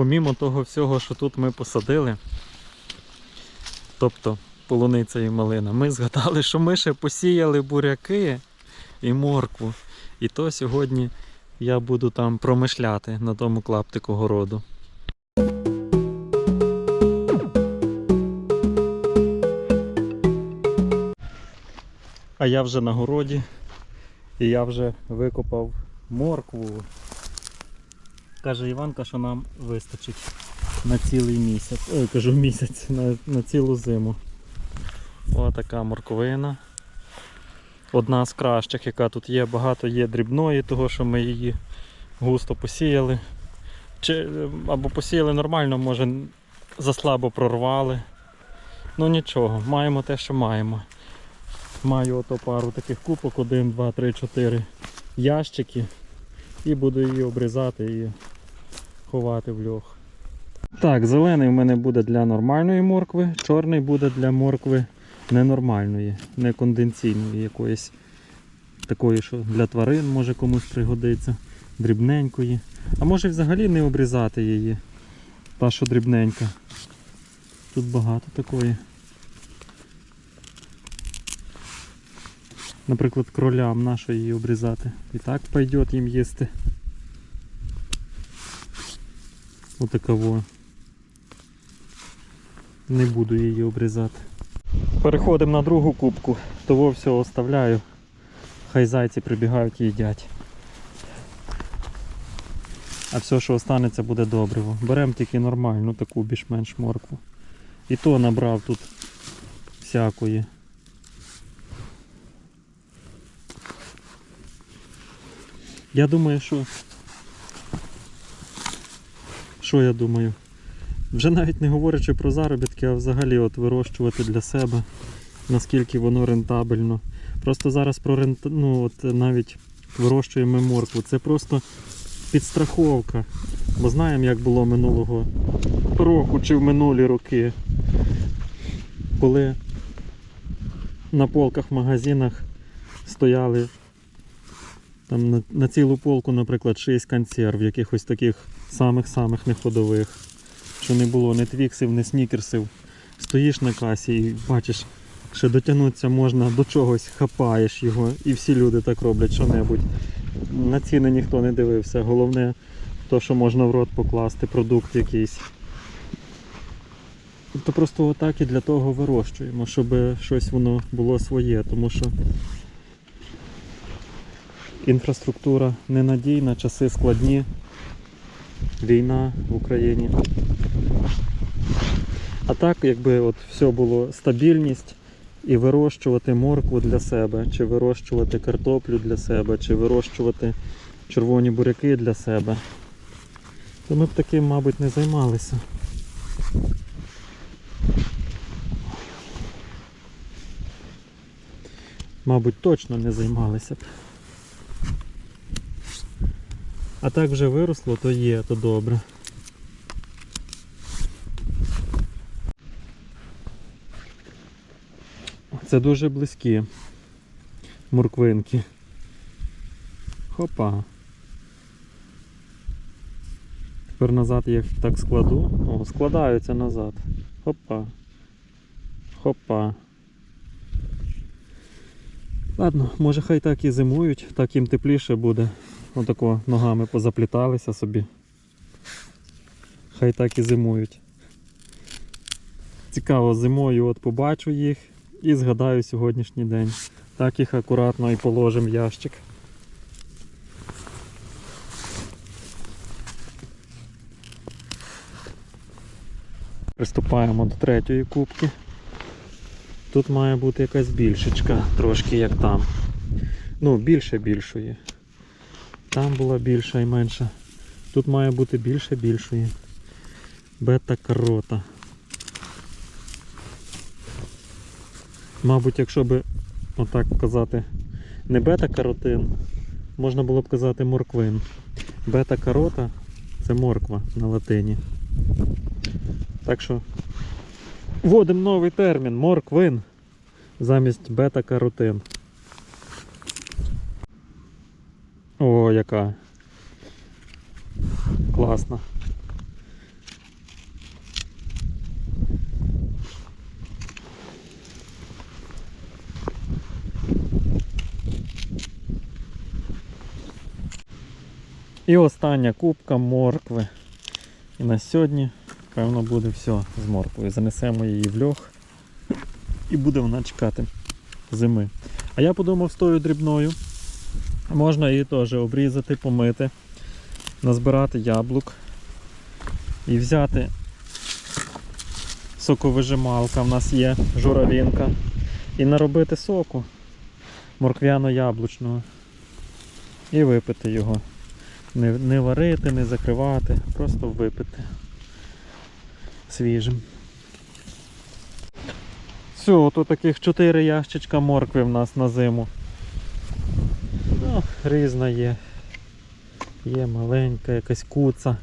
помімо того всього, що тут ми посадили, тобто полуниця і малина, ми згадали, що ми ще посіяли буряки і моркву. І то сьогодні я буду там промишляти на тому клаптику городу. А я вже на городі і я вже викопав моркву. Каже Іванка, що нам вистачить на цілий місяць. Ой, кажу місяць, на, на цілу зиму. Ось така морковина. Одна з кращих, яка тут є. Багато є дрібної, того що ми її густо посіяли. Чи, або посіяли нормально, може заслабо прорвали. Ну нічого, маємо те, що маємо. Маю ото пару таких купок, 1, 2, 3, 4 ящики. І буду її обрізати і ховати в льох. Так, зелений в мене буде для нормальної моркви, чорний буде для моркви ненормальної, не конденційної якоїсь. Такої, що для тварин може комусь пригодиться, дрібненької. А може взагалі не обрізати її. Та, що дрібненька. Тут багато такої. Наприклад, кролям нащо її обрізати. І так пойде їм їсти. Отаково. Не буду її обрізати. Переходимо на другу кубку. Того всього оставляю. Хай зайці прибігають і їдять. А все, що останеться, буде добриво. Беремо тільки нормальну таку більш-менш моркву. І то набрав тут всякої. Я думаю, що. Що я думаю? Вже навіть не говорячи про заробітки, а взагалі от вирощувати для себе, наскільки воно рентабельно. Просто зараз про рент... ну, от навіть вирощуємо моркву. Це просто підстраховка. Бо знаємо, як було минулого року чи в минулі роки, коли на полках в магазинах стояли там на, на цілу полку, наприклад, 6 консерв, якихось таких самих-самих неходових. Що не було ні твіксів, ні снікерсів. Стоїш на касі і бачиш, що дотягнутися можна до чогось, хапаєш його, і всі люди так роблять що-небудь. На ціни ніхто не дивився. Головне, то, що можна в рот покласти, продукт якийсь. То просто отак і для того вирощуємо, щоб щось воно було своє, тому що інфраструктура ненадійна, часи складні, війна в Україні. А так, якби от все було стабільність і вирощувати моркву для себе, чи вирощувати картоплю для себе, чи вирощувати червоні буряки для себе, то ми б таким, мабуть, не займалися. Мабуть, точно не займалися б. А так вже виросло, то є, то добре. Це дуже близькі морквинки. Хопа. Тепер назад я їх так складу. О, складаються назад. Хопа. Хопа. Ладно, може хай так і зимують, так їм тепліше буде. Отако ногами позапліталися собі. Хай так і зимують. Цікаво, зимою от побачу їх і згадаю сьогоднішній день. Так їх акуратно і положимо в ящик. Приступаємо до третьої кубки. Тут має бути якась більшечка, трошки як там. Ну, більше більшої. Там була більша і менша. Тут має бути більше більшої. Бета-карота. Мабуть, якщо би отак казати не бета-каротин, можна було б казати морквин. Бета-карота це морква на латині. Так що вводимо новий термін морквин замість бета-каротин. О, яка. Класна. І остання кубка моркви. І на сьогодні, певно, буде все з морквою. Занесемо її в льох і буде вона чекати зими. А я подумав з тою дрібною. Можна її теж обрізати, помити, назбирати яблук і взяти соковижималка. В нас є журавінка. І наробити соку морквяно-яблучного. І випити його. Не, не варити, не закривати, просто випити свіжим. Все, ото таких 4 ящичка моркви в нас на зиму. Ну, різна є. Є маленька, якась куца.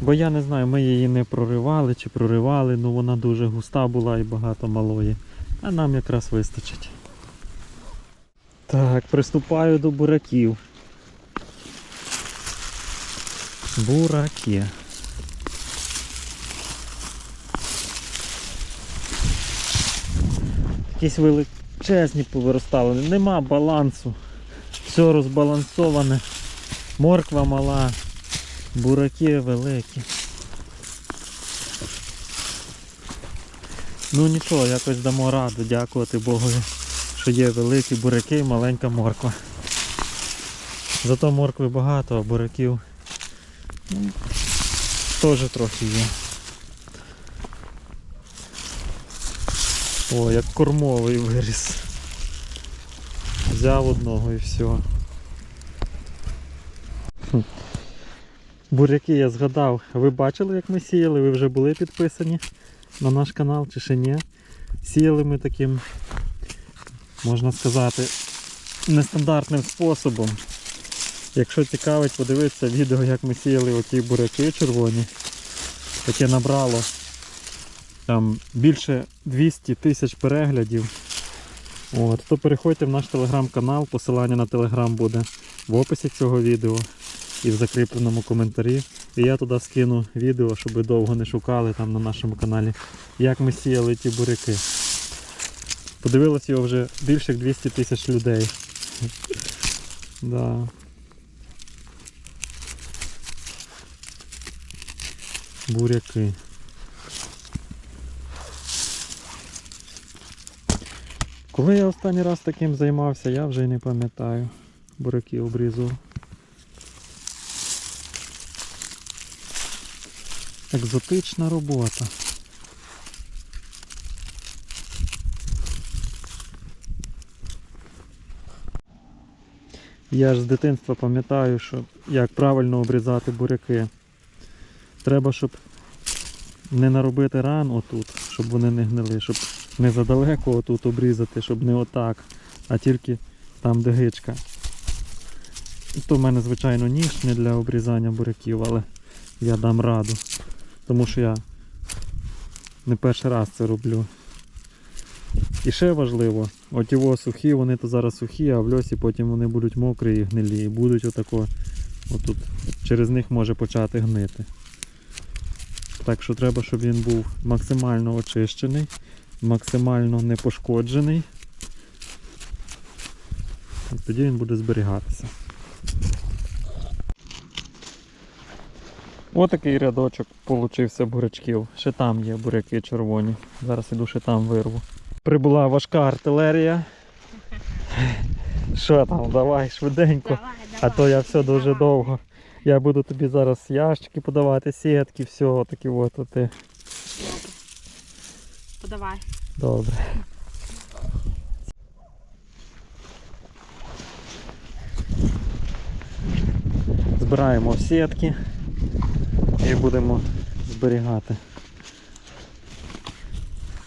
Бо я не знаю, ми її не проривали чи проривали, ну вона дуже густа була і багато малої. А нам якраз вистачить. Так, приступаю до бураків. Бураки. Якісь величезні повиростали. Нема балансу. Все розбалансоване. Морква мала, бураки великі. Ну нічого, якось дамо раду, дякувати Богові, що є великі буряки і маленька морква. Зато моркви багато, а буряків ну, теж трохи є. О, як кормовий виріс. Взяв одного і все. Буряки я згадав. Ви бачили, як ми сіяли? Ви вже були підписані на наш канал чи ще ні? Сіяли ми таким, можна сказати, нестандартним способом. Якщо цікавить, подивитися відео, як ми сіяли оті буряки червоні, яке набрало там більше 200 тисяч переглядів. От, то переходьте в наш телеграм-канал, посилання на телеграм буде в описі цього відео і в закріпленому коментарі. І я туди скину відео, щоб ви довго не шукали там на нашому каналі, як ми сіяли ті буряки. Подивилось його вже більше як 200 тисяч людей. Да. Буряки. Коли я останній раз таким займався, я вже й не пам'ятаю. Буряки обрізував. Екзотична робота. Я ж з дитинства пам'ятаю, що як правильно обрізати буряки. Треба, щоб не наробити ран отут, щоб вони не гнили, щоб не задалеко отут обрізати, щоб не отак, а тільки там, де гичка. То в мене, звичайно, ніж не для обрізання буряків, але я дам раду. Тому що я не перший раз це роблю. І ще важливо, от його сухі, вони то зараз сухі, а в льосі потім вони будуть мокрі і гнилі. І будуть отако, отут, через них може почати гнити. Так що треба, щоб він був максимально очищений, максимально не пошкоджений. І тоді він буде зберігатися. Отакий рядочок получився бурячків. Ще там є буряки червоні. Зараз іду ще там вирву. Прибула важка артилерія. Що там, давай швиденько. Давай, А то я все дуже давай. довго. Я буду тобі зараз ящики подавати, сітки, все, такі от. от ти. Подавай. Добре. Збираємо в сітки і будемо зберігати.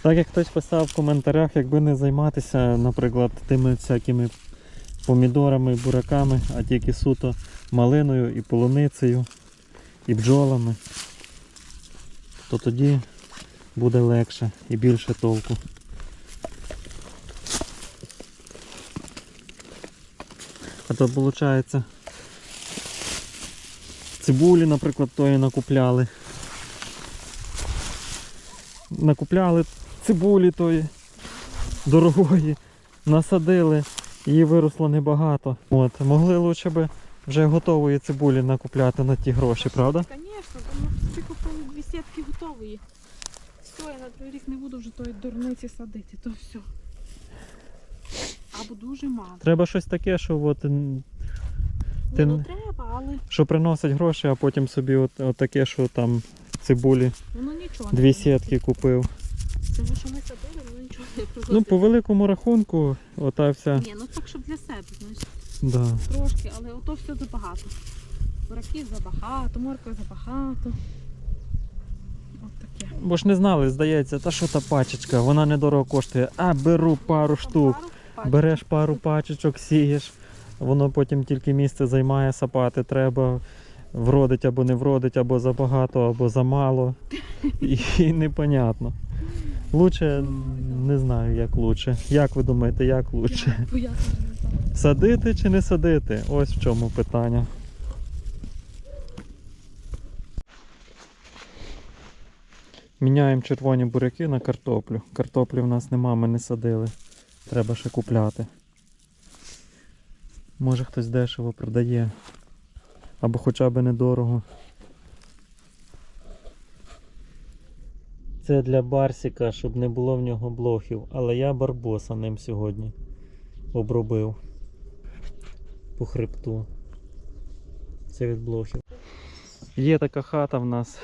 Так як хтось писав в коментарях, якби не займатися, наприклад, тими всякими помідорами, бураками, а тільки суто малиною і полуницею, і бджолами, то тоді буде легше і більше толку. А то виходить, цибулі, наприклад, тої накупляли. Накупляли цибулі тої дорогої, насадили, її виросло небагато. От, могли лучше би вже готової цибулі накупляти на ті гроші, правда? Звісно, тому всі купили дві сітки готові. Все, я на другий рік не буду вже тої дурниці садити, то все. Або дуже мало. Треба щось таке, що от, Ти. Ну, треба, але що приносить гроші, а потім собі от, от таке, що там цибулі воно нічого дві сітки купив. Тому що ми садили, воно нічого не приносить. Ну, по великому рахунку, ота вся. Ні, ну так, щоб для себе, знаєш, Да. трошки, але ото все забагато. Бураків забагато, моркви забагато. Таке. Бо ж не знали, здається, та що та пачечка, вона недорого коштує. А беру пару штук. Пару. Береш пару пачечок, сієш, воно потім тільки місце займає, сапати треба. Вродить або не вродить, або забагато, або замало. І, і непонятно. Лучше не знаю, як лучше. Як ви думаєте, як лучше? Садити чи не садити? Ось в чому питання. Міняємо червоні буряки на картоплю. Картоплі в нас нема, ми не садили. Треба ще купляти. Може хтось дешево продає. Або хоча б недорого. Це для Барсіка, щоб не було в нього блохів. Але я барбоса ним сьогодні обробив по хребту. Це від блохів. Є така хата в нас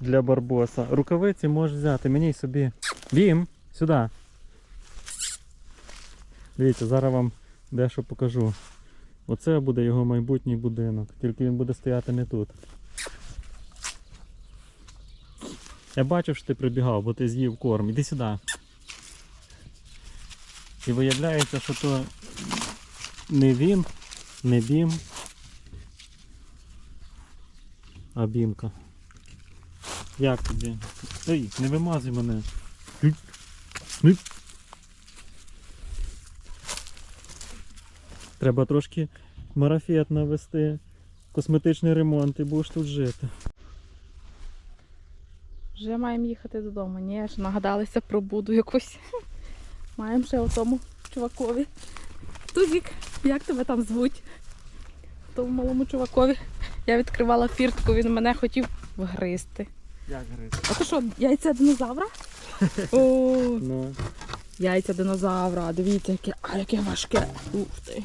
для барбоса. Рукавиці можеш взяти, мені собі. Бім, сюди. Дивіться, зараз вам дещо покажу. Оце буде його майбутній будинок, тільки він буде стояти не тут. Я бачив, що ти прибігав, бо ти з'їв корм. Іди сюди. І виявляється, що то не він, не бім, а бімка. Як тобі? Ей, не вимазуй мене. Треба трошки марафет навести, косметичний ремонт і будеш тут жити. Вже маємо їхати додому. Ні, ж нагадалися про буду якусь. Маємо ще отому чувакові. Тузік, як тебе там звуть? Тому малому чувакові. Я відкривала фіртку, він мене хотів вгризти. Як гриз? А то що, яйця динозавра? О, Ну, яйця динозавра. Дивіться, яке, а яке важке. Ух ти.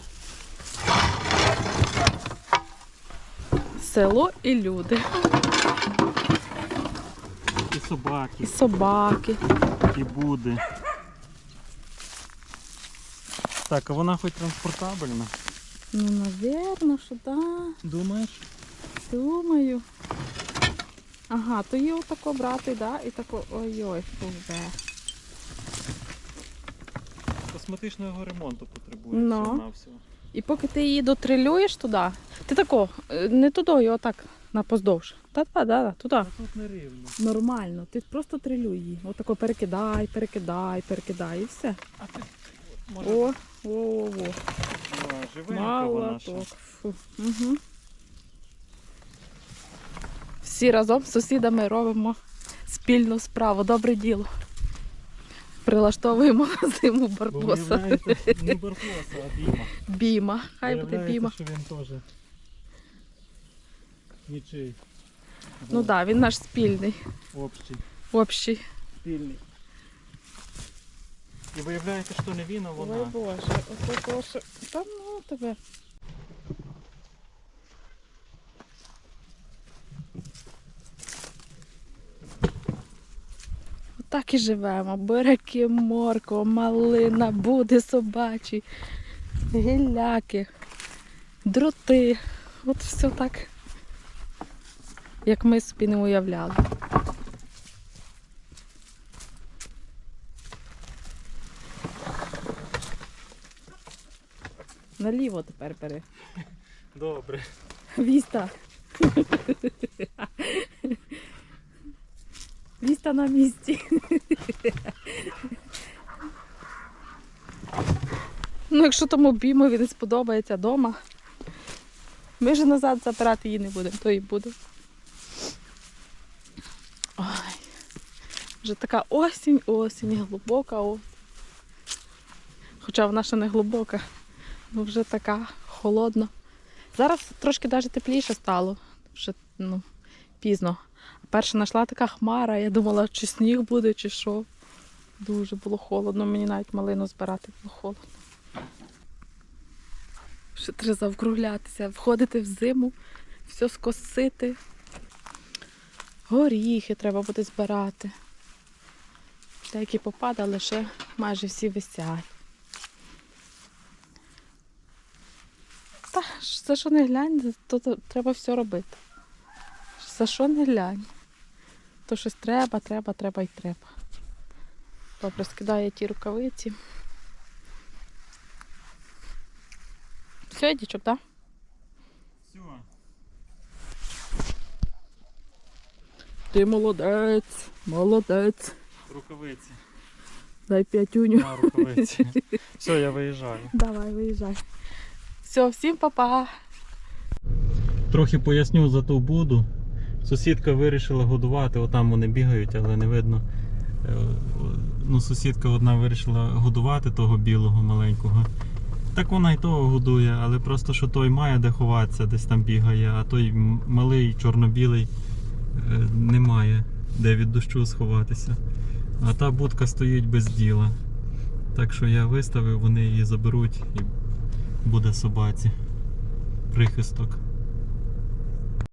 Село і люди, і собаки, і собаки. і буди. Так, а вона хоч транспортабельна. Ну, навірно, що да. Думаєш? Думаю. Ага, то є отако брати, да? І тако. Ой-ой, фузе. Косметичного ремонту потребує Ну. всього. І поки ти її дотрилюєш туди, ти тако, е, не туди, отак на поздовж. Та-та-да, туди. Тут не рівно. Нормально. Ти просто трилюй її. Отако перекидай, перекидай, перекидай і все. А ти може О, о, о, о. а, живенька вона ще. Молоток. Фу. Угу. Всі разом з сусідами робимо спільну справу. Добре діло. Прилаштовуємо на зиму барбоса. не барбоса, а біма. Біма. Хай буде біма. що він теж нічий. Ну так, да, він наш спільний, Общий. общий. Спільний. І виявляється, що не він, а Ой. Боже, то, що... Та ну тебе. Так і живемо. Буряки, морква, малина, буди собачі, гілляки, дроти. От все так, як ми собі не уявляли. Наліво тепер бери. Добре. Віста. Віста на місці. Ну, якщо тому бімові не сподобається вдома, ми вже назад забирати її не будемо, то і буде. Ой. Вже така осінь, осінь, глибока осінь. Хоча вона ще не глибока, ну вже така холодна. Зараз трошки навіть тепліше стало, вже ну, пізно. Перша знайшла така хмара, я думала, чи сніг буде, чи що. Дуже було холодно, мені навіть малину збирати було холодно. Ще треба завкруглятися, входити в зиму, все скосити. Горіхи треба буде збирати. Деякі попадали, ще майже всі висять. Та, за що не глянь, то, треба все робити. За що не глянь? То щось треба, треба, треба і треба. Добре, скидаю ті рукавиці. Все, дічок, так? Все. Ти молодець, молодець. Рукавиці. Дай п'ятюню. На рукавиці. Все, я виїжджаю. Давай, виїжджай. Все, всім па-па. Трохи поясню за ту буду. Сусідка вирішила годувати, отам вони бігають, але не видно. Е, Ну, сусідка одна вирішила годувати того білого маленького. Так вона й того годує, але просто що той має де ховатися, десь там бігає, а той малий чорно-білий е, не має де від дощу сховатися. А та будка стоїть без діла. Так що я виставив, вони її заберуть і буде собаці. Прихисток.